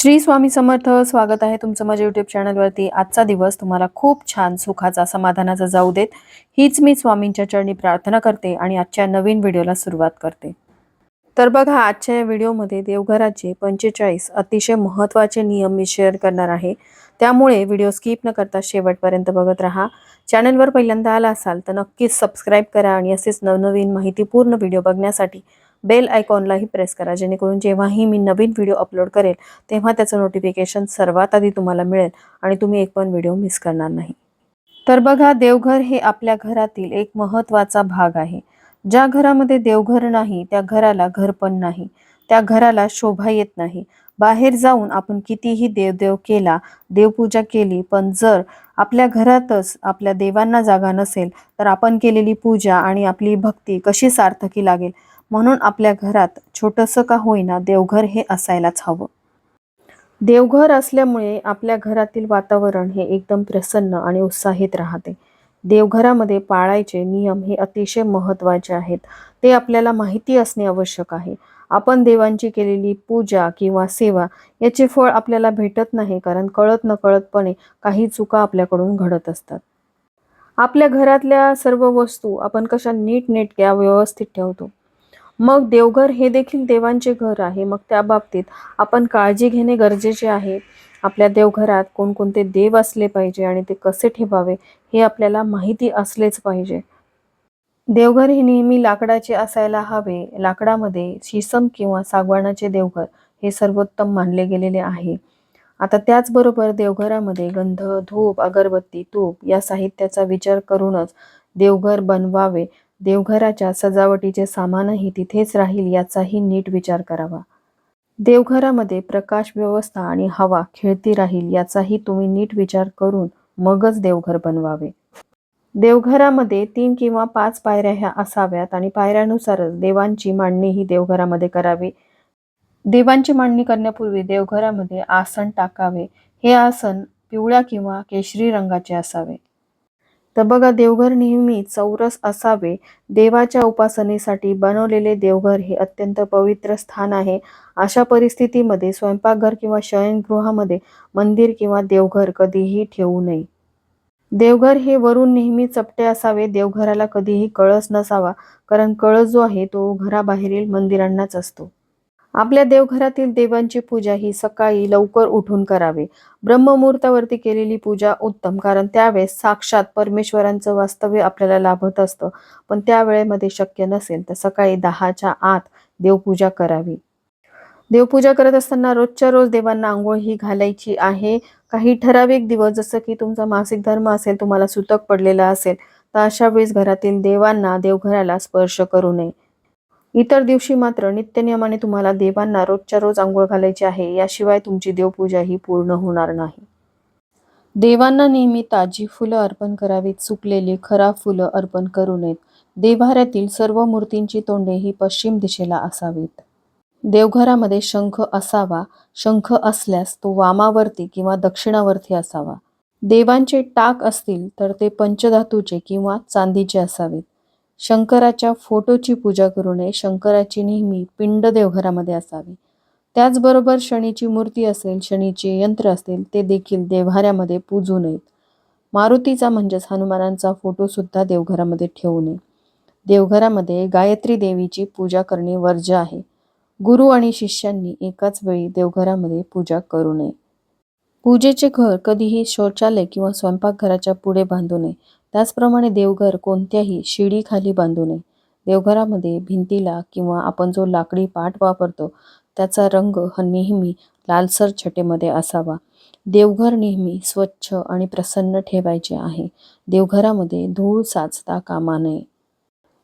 श्री स्वामी समर्थ स्वागत आहे तुमचं माझ्या युट्यूब चॅनलवरती आजचा दिवस तुम्हाला खूप छान सुखाचा समाधानाचा जाऊ देत. हीच मी स्वामींच्या चरणी प्रार्थना करते आणि आजच्या नवीन व्हिडिओला सुरुवात करते. तर बघा आजच्या या व्हिडिओमध्ये देवघराचे पंचेचाळीस अतिशय महत्त्वाचे नियम मी शेअर करणार आहे. त्यामुळे व्हिडिओ स्किप न करता शेवटपर्यंत बघत राहा. चॅनलवर पहिल्यांदा आला असाल तर नक्कीच सबस्क्राईब करा आणि असेच नवनवीन माहितीपूर्ण व्हिडिओ बघण्यासाठी बेल आयकॉनलाही प्रेस करा जेणेकरून जेव्हाही मी नवीन व्हिडिओ अपलोड करेल तेव्हा त्याचं नोटिफिकेशन सर्वात आधी तुम्हाला मिळेल आणि तुम्ही एक पण व्हिडिओ मिस करणार नाही. तर बघा देवघर हे आपल्या घरातील एक महत्त्वाचा भाग आहे. ज्या घरामध्ये देवघर नाही त्या घराला घर पण नाही. त्या घराला शोभा येत नाही. बाहेर जाऊन आपण कितीही देवदेव केला देवपूजा केली पण जर आपल्या घरातच आपल्या देवांना जागा नसेल तर आपण केलेली पूजा आणि आपली भक्ती कशी सार्थकी लागेल? म्हणून आपल्या घरात छोटंसं का होईना देवघर हे असायलाच हवं. देवघर असल्यामुळे आपल्या घरातील वातावरण हे एकदम प्रसन्न आणि उत्साहित राहते. देवघरामध्ये पाळायचे नियम हे अतिशय महत्त्वाचे आहेत. ते आपल्याला माहिती असणे आवश्यक आहे. आपण देवांची केलेली पूजा किंवा सेवा याचे फळ आपल्याला भेटत नाही कारण कळत नकळतपणे काही चुका आपल्याकडून घडत असतात. आपल्या घरातल्या सर्व वस्तू आपण कशा नीटनेटक्या व्यवस्थित ठेवतो? मग देवघर हे देखील देवांचे घर आहे. मग त्या बाबतीत आपण काळजी घेणे गरजेचे आहे. आपल्या देवघरात कोणकोणते देव असले पाहिजे आणि ते कसे ठेवावे हे आपल्याला माहिती असलेच पाहिजे. देवघर हे नेहमी लाकडाचे असायला हवे. लाकडामध्ये शिसम किंवा सागवानाचे देवघर हे सर्वोत्तम मानले गेलेले आहे. आता त्याचबरोबर देवघरामध्ये गंध धूप अगरबत्ती तूप या साहित्याचा विचार करूनच देवघर बनवावे देवघराच्या सजावटीचे सामानही तिथेच राहील याचाही नीट विचार करावा. देवघरामध्ये प्रकाश व्यवस्था आणि हवा खेळती राहील याचाही तुम्ही नीट विचार करून मगच देवघर बनवावे. देवघरामध्ये तीन किंवा पाच पायऱ्या ह्या असाव्यात आणि पायऱ्यानुसारच देवांची मांडणी ही देवघरामध्ये करावी. देवांची मांडणी करण्यापूर्वी देवघरामध्ये आसन टाकावे. हे आसन पिवळ्या किंवा केशरी रंगाचे असावे. तर बघा देवघर नेहमी चौरस असावे. देवाच्या उपासनेसाठी बनवलेले देवघर हे अत्यंत पवित्र स्थान आहे. अशा परिस्थितीमध्ये स्वयंपाकघर किंवा शयनगृहामध्ये मंदिर किंवा देवघर कधीही ठेवू नये. देवघर हे वरून नेहमी चपटे असावे. देवघराला कधीही कळस नसावा कारण कळस जो आहे तो घराबाहेरील मंदिरांनाच असतो. आपल्या देवघरातील देवांची पूजा ही सकाळी लवकर उठून करावी. ब्रह्ममुहूर्तावरती केलेली पूजा उत्तम कारण त्यावेळेस साक्षात परमेश्वरांचं वास्तव्य आपल्याला लाभत असतं. पण त्या वेळेमध्ये शक्य नसेल तर सकाळी दहाच्या आत देवपूजा करावी. देवपूजा करत असताना रोजच्या रोज देवांना आंघोळ ही घालायची आहे. काही ठराविक दिवस जसं की तुमचा मासिक धर्म असेल तुम्हाला सुतक पडलेला असेल तर अशा वेळेस घरातील देवांना देवघराला स्पर्श करू नये. इतर दिवशी मात्र नित्यनियमाने तुम्हाला देवांना रोजच्या रोज आंघोळ घालायची आहे. याशिवाय तुमची देवपूजा ही पूर्ण होणार नाही. देवांना नेहमी ताजी फुलं अर्पण करावीत. सुकलेली खराब फुलं अर्पण करू नयेत. देव्हाऱ्यातील सर्व मूर्तींची तोंडे ही पश्चिम दिशेला असावीत. देवघरामध्ये शंख असावा. शंख असल्यास तो वामावरती किंवा दक्षिणावरती असावा. देवांचे टाक असतील तर ते पंचधातूचे किंवा चांदीचे असावेत. शंकराच्या फोटोची पूजा करू नये. शंकराची नेहमी पिंड देवघरामध्ये असावी. त्याचबरोबर शनीची मूर्ती असेल शनीचे यंत्र असेल ते देखील देव्हाऱ्यामध्ये पूजू नयेत. मारुतीचा म्हणजेच हनुमानांचा फोटोसुद्धा देवघरामध्ये ठेवू नये. देवघरामध्ये गायत्री देवीची पूजा करणे वर्ज्य आहे. गुरु आणि शिष्यांनी एकाच वेळी देवघरामध्ये पूजा करू नये. पूजेचे घर कधीही शौचालय किंवा स्वयंपाकघराच्या पुढे बांधू नये. त्याचप्रमाणे देवघर कोणत्याही शिडीखाली बांधू नये. देवघरामध्ये भिंतीला किंवा आपण जो लाकडी पाट वापरतो त्याचा रंग हा नेहमी लालसर छटेमध्ये असावा. देवघर नेहमी स्वच्छ आणि प्रसन्न ठेवायचे आहे. देवघरामध्ये धूळ साचता कामा नये.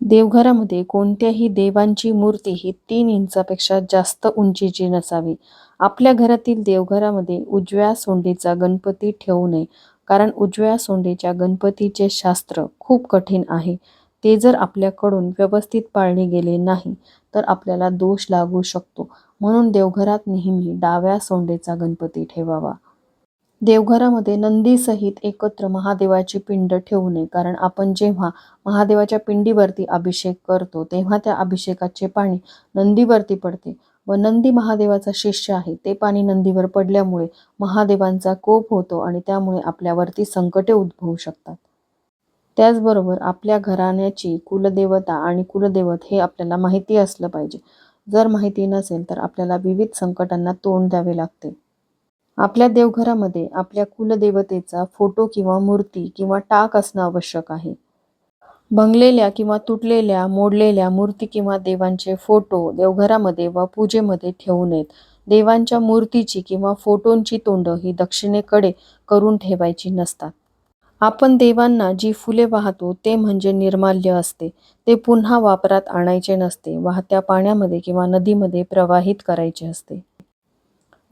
देवघरामध्ये कोणत्याही देवांची मूर्ती ही तीन इंचापेक्षा जास्त उंचीची नसावी. आपल्या घरातील देवघरामध्ये उजव्या सोंडीचा गणपती ठेवू नये कारण उजव्या सोंडीच्या गणपतीचे शास्त्र खूप कठीण आहे. ते जर आपल्याकडून व्यवस्थित पाळले गेले नाही तर आपल्याला दोष लागू शकतो. म्हणून देवघरात नेहमी डाव्या सोंडेचा गणपती ठेवावा. देवघरामध्ये नंदीसहित एकत्र महादेवाची पिंड ठेवू नये. कारण आपण जेव्हा महादेवाच्या पिंडीवरती अभिषेक करतो तेव्हा त्या अभिषेकाचे पाणी नंदीवरती पडते व नंदी महादेवाचा शिष्य आहे. ते पाणी नंदीवर पडल्यामुळे महादेवांचा कोप होतो आणि त्यामुळे आपल्यावरती संकटे उद्भवू शकतात. त्याचबरोबर आपल्या घराण्याची कुलदेवता आणि कुलदेवत हे आपल्याला माहिती असलं पाहिजे. जर माहिती नसेल तर आपल्याला विविध संकटांना तोंड द्यावे लागते. आपल्या देवघरामध्ये आपल्या कुलदेवतेचा फोटो किंवा मूर्ती किंवा टाक असणं आवश्यक आहे. भंगलेल्या किंवा तुटलेल्या मोडलेल्या मूर्ती किंवा देवांचे फोटो देवघरामध्ये व पूजेमध्ये ठेवू नयेत. देवांच्या मूर्तीची किंवा फोटोंची तोंड ही दक्षिणेकडे करून ठेवायची नसतात. आपण देवांना जी फुले वाहतो ते म्हणजे निर्माल्य असते. ते पुन्हा वापरात आणायचे नसते वाहत्या पाण्यामध्ये किंवा नदीमध्ये प्रवाहित करायचे असते.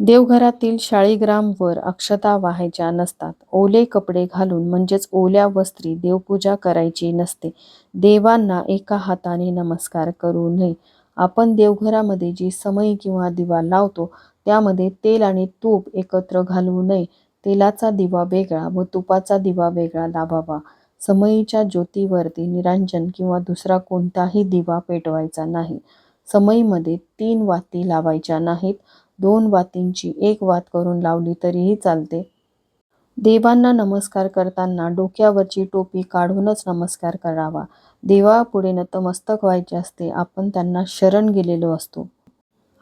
देवघरातील शाळीग्रामवर अक्षता वाहायच्या नसतात. ओले कपडे घालून म्हणजेच ओल्या वस्त्री देवपूजा करायची नसते. देवांना एका हाताने नमस्कार करू नये. आपण देवघरामध्ये जी समई किंवा दिवा लावतो त्यामध्ये तेल आणि तूप एकत्र घालू नये. तेलाचा दिवा वेगळा व तुपाचा दिवा वेगळा लावावा. समईच्या ज्योतीवरती निरांजन किंवा दुसरा कोणताही दिवा पेटवायचा नाही. समईमध्ये तीन वाती लावायच्या नाहीत. दोन वातींची एक वात करून लावली तरीही चालते. देवांना नमस्कार करताना डोक्यावरची टोपी काढूनच नमस्कार करावा. देवापुढे नतमस्तक व्हायचे असते आपण त्यांना शरण गेलेलो असतो.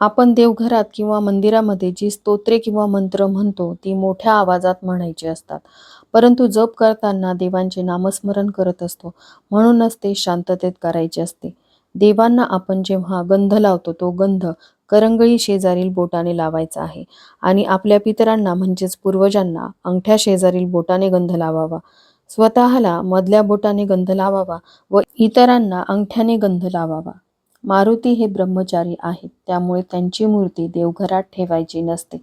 आपण देवघरात किंवा मंदिरामध्ये जी स्तोत्रे किंवा मंत्र म्हणतो ती मोठ्या आवाजात म्हणायची असतात. परंतु जप करताना देवांचे नामस्मरण करत असतो म्हणूनच ते शांततेत करायचे असते. देवांना आपण जेव्हा गंध लावतो तो गंध करंगळी शेजारील बोटाने लावायचा आहे. आणि आपल्या पितरांना म्हणजेच पूर्वजांना अंगठ्या शेजारील बोटाने गंध लावावा. स्वतःला मधल्या बोटाने गंध लावावा व इतरांना अंगठ्याने गंध लावावा. मारुती हे ब्रह्मचारी आहेत. त्यामुळे त्यांची मूर्ती देवघरात ठेवायची नसते.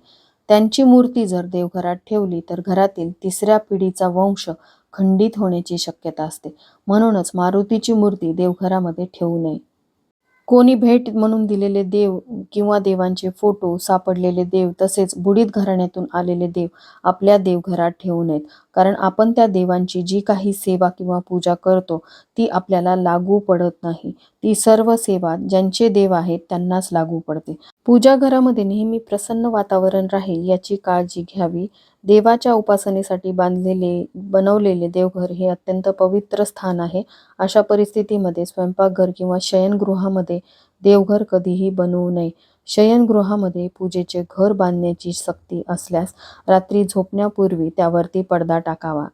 त्यांची मूर्ती जर देवघरात ठेवली तर घरातील तिसऱ्या पिढीचा वंश खंडित होण्याची शक्यता असते. म्हणूनच मारुतीची मूर्ती देवघरामध्ये ठेवू नये. कोणी भेट म्हणून दिलेले देव किंवा देवांचे फोटो सापडलेले देव तसेच बुडीत घराण्यातून आलेले देव आपल्या देवघरात ठेवू नयेत. कारण आपण त्या देवांची जी काही सेवा किंवा पूजा करतो ती आपल्याला लागू पडत नाही. ती सर्व सेवा ज्यांचे देव आहेत त्यांनाच लागू पडते. पूजा घरामध्ये नेहमी प्रसन्न वातावरण राहील याची काळजी घ्यावी. देवाच्या उपासनेसाठी बांधलेले बनवलेले देवघर हे अत्यंत पवित्र स्थान आहे. अशा परिस्थितीमध्ये स्वयंपाकघर किंवा शयनगृहामध्ये देवघर कधीही बनवू नये. शयनगृहामध्ये पूजेचे घर बांधण्याची सक्ती असल्यास रात्री झोपण्यापूर्वी त्यावरती पडदा टाकावा.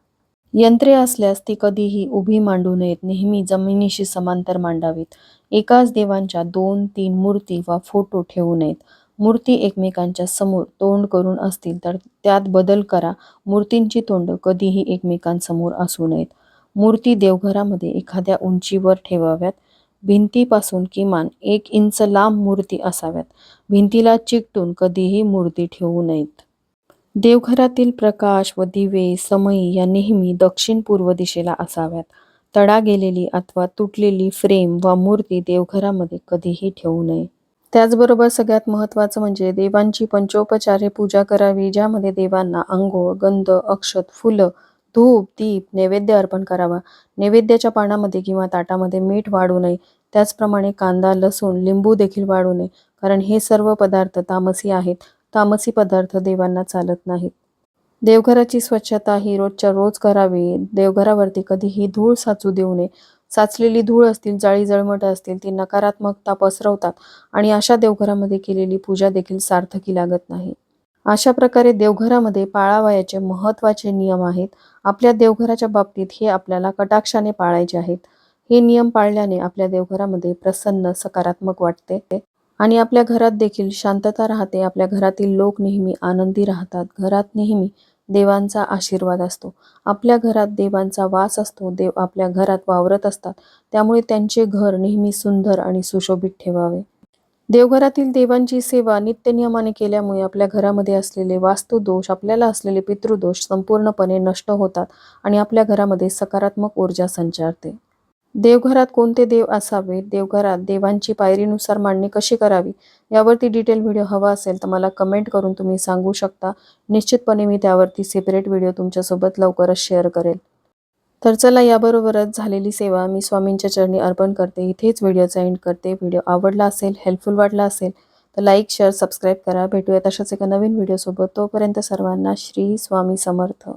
यंत्रे असल्यास ती कधीही उभी मांडू नयेत नेहमी जमिनीशी समांतर मांडावीत. एकाच देवांच्या दोन तीन मूर्ती वा फोटो ठेवू नयेत. मूर्ती एकमेकांच्या समोर तोंड करून असतील तर त्यात बदल करा. मूर्तींची तोंड कधीही एकमेकांसमोर असू नयेत. मूर्ती देवघरामध्ये एखाद्या उंचीवर ठेवाव्यात. भिंतीपासून किमान एक इंच लांब मूर्ती असाव्यात. भिंतीला चिकटून कधीही मूर्ती ठेवू नयेत. देवघरातील प्रकाश व दिवे समई या नेहमी दक्षिण पूर्व दिशेला असाव्यात. तडा गेलेली अथवा तुटलेली फ्रेम वा मूर्ती देवघरामध्ये कधीही ठेवू नये. त्याचबरोबर सगळ्यात महत्त्वाचं म्हणजे देवांची पंचोपचारे पूजा करावी ज्यामध्ये देवांना अंघोळ गंध अक्षत फुलं धूप दीप नैवेद्य अर्पण करावा. नैवेद्याच्या पानामध्ये किंवा ताटामध्ये मीठ वाढू नये. त्याचप्रमाणे कांदा लसूण लिंबू देखील वाढू नये. कारण हे सर्व पदार्थ तामसी आहेत. तामसी पदार्थ देवांना चालत नाहीत. देवघराची स्वच्छता ही रोजच्या रोज करावी. देवघरावरती कधीही धूळ साचू देऊ नये. साचलेली धूळ असतील जाळी जळमट असतील ती नकारात्मकता पसरवतात आणि अशा देवघरामध्ये केलेली पूजा देखील सार्थकी लागत नाही. अशा प्रकारे देवघरामध्ये पाळावयाचे महत्त्वाचे नियम आहेत. आपल्या देवघराच्या बाबतीत हे आपल्याला कटाक्षाने पाळायचे आहेत. हे नियम पाळल्याने आपल्या देवघरामध्ये प्रसन्न सकारात्मक वाटते आणि आपल्या घरात देखील शांतता राहते. आपल्या घरातील लोक नेहमी आनंदी राहतात. घरात नेहमी देवांचा आशीर्वाद असतो. आपल्या घरात देवांचा वास असतो. देव आपल्या घरात वावरत असतात. त्यामुळे त्यांचे घर नेहमी सुंदर आणि सुशोभित ठेवावे. देवघरातील देवांची सेवा नित्यनियमाने केल्यामुळे आपल्या घरामध्ये असलेले वास्तुदोष आपल्याला असलेले पितृदोष संपूर्णपणे नष्ट होतात आणि आपल्या घरामध्ये सकारात्मक ऊर्जा संचारते. देवघरात कोणते देव असावे? देवघरात देवांची पायरीनुसार मांडणी कशी करावी? यावरती डिटेल व्हिडिओ हवा असेल तर मला कमेंट करून तुम्ही सांगू शकता. निश्चितपणे मी त्यावरती सेपरेट व्हिडिओ तुमच्यासोबत लवकरच शेअर करेल. तर चला याबरोबरच झालेली सेवा मी स्वामींच्या चरणी अर्पण करते. इथेच व्हिडिओचा एंड करते. व्हिडिओ आवडला असेल हेल्पफुल वाटला असेल तर लाईक शेअर सबस्क्राईब करा. भेटूया तशाच एका नवीन व्हिडिओसोबत तोपर्यंत सर्वांना श्री स्वामी समर्थ.